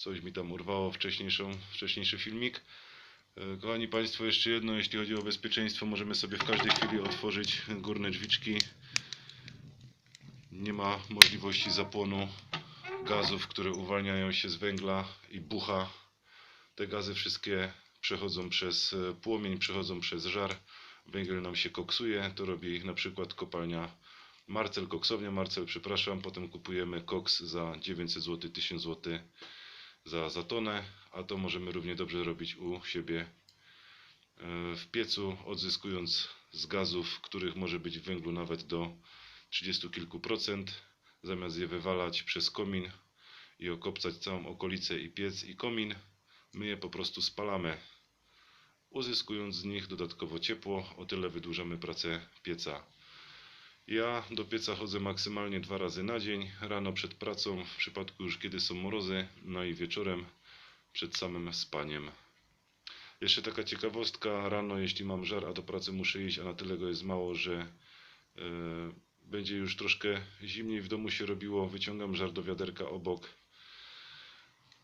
Coś mi tam urwało wcześniejszą, wcześniejszy filmik. E, Kochani Państwo, jeszcze jedno, jeśli chodzi o bezpieczeństwo, możemy sobie w każdej chwili otworzyć górne drzwiczki. Nie ma możliwości zapłonu gazów, które uwalniają się z węgla i bucha. Te gazy wszystkie przechodzą przez e, płomień, przechodzą przez żar. Węgiel nam się koksuje. To robi na przykład kopalnia Marcel, koksownia Marcel, przepraszam. Potem kupujemy koks za 900 zł, 1000 zł za, za tonę, a to możemy równie dobrze robić u siebie e, w piecu, odzyskując z gazów, których może być w węglu nawet do 30 kilku procent, zamiast je wywalać przez komin i okopcać całą okolicę i piec i komin, my je po prostu spalamy. Uzyskując z nich dodatkowo ciepło, o tyle wydłużamy pracę pieca. Ja do pieca chodzę maksymalnie dwa razy na dzień. Rano przed pracą, w przypadku już kiedy są mrozy, no i wieczorem przed samym spaniem. Jeszcze taka ciekawostka, rano jeśli mam żar, a do pracy muszę iść, a na tyle go jest mało, że e, będzie już troszkę zimniej w domu się robiło, wyciągam żar do wiaderka obok,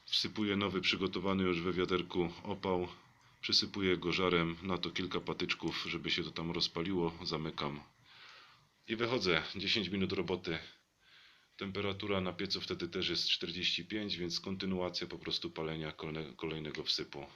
wsypuję nowy przygotowany już we wiaderku opał, przysypuję go żarem, na to kilka patyczków, żeby się to tam rozpaliło, zamykam i wychodzę. 10 minut roboty. Temperatura na piecu wtedy też jest 45, więc kontynuacja po prostu palenia kolejne- kolejnego wsypu.